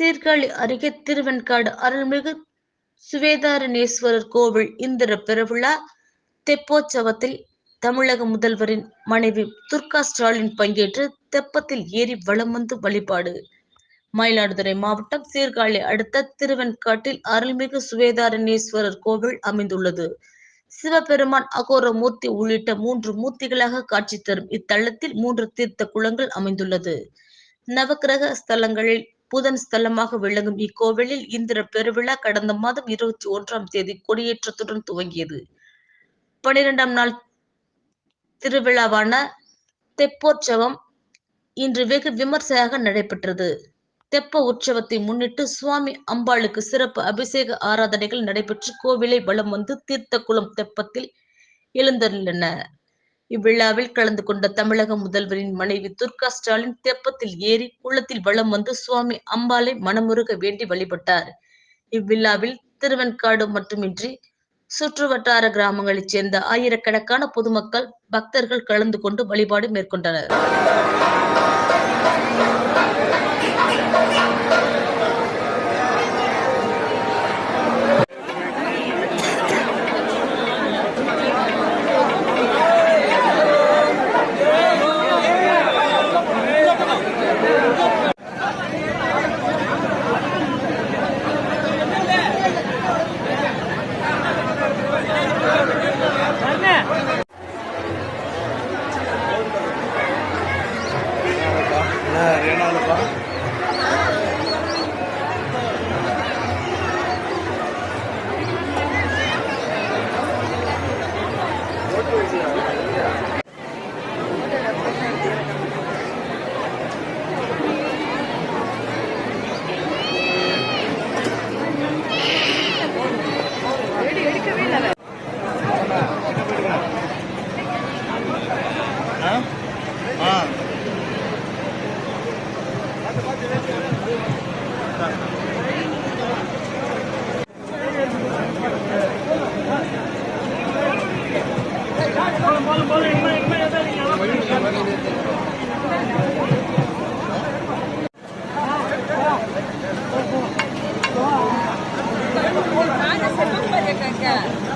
சீர்காழி அருகே திருவெண்காடு அருள்மிகு சுவேதாரணேஸ்வரர் கோவில் இந்திர பெருவிழா தெப்போற்சவத்தில் தமிழக முதல்வரின் மனைவி துர்கா ஸ்டாலின் பங்கேற்று தெப்பத்தில் ஏறி வலம் வந்து வழிபாடு. மயிலாடுதுறை மாவட்டம் சீர்காழி அடுத்த திருவெண்காட்டில் அருள்மிகு சுவேதாரணேஸ்வரர் கோவில் அமைந்துள்ளது. சிவபெருமான் அகோர மூர்த்தி உள்ளிட்ட மூன்று மூர்த்திகளாக காட்சி தரும் இத்தலத்தில் மூன்று தீர்த்த குளங்கள் அமைந்துள்ளது. நவக்கிரக ஸ்தலங்களில் புதன் ஸ்தலமாக விளங்கும் இக்கோவிலில் இந்திர பெருவிழா கடந்த மாதம் இருபத்தி ஒன்றாம் தேதி கொடியேற்றத்துடன் துவங்கியது. பனிரெண்டாம் நாள் திருவிழாவான தெப்போற்சவம் இன்று வெகு விமர்சையாக நடைபெற்றது. தெப்ப உற்சவத்தை முன்னிட்டு சுவாமி அம்பாளுக்கு சிறப்பு அபிஷேக ஆராதனைகள் நடைபெற்று கோவிலை வலம் வந்து தீர்த்த குளம் தெப்பத்தில் எழுந்துள்ளன இவ்விழாவில் கலந்து கொண்ட தமிழக முதல்வரின் மனைவி துர்கா ஸ்டாலின் தெப்பத்தில் ஏறி குளத்தில் வலம் வந்து சுவாமி அம்பாளை மனமுருக வேண்டி வழிபட்டார். இவ்விழாவில் திருவெண்காடு மட்டுமின்றி சுற்று வட்டார கிராமங்களைச் சேர்ந்த ஆயிரக்கணக்கான பொதுமக்கள் பக்தர்கள் கலந்து கொண்டு வழிபாடு மேற்கொண்டனர். ஏன்னா Yeah.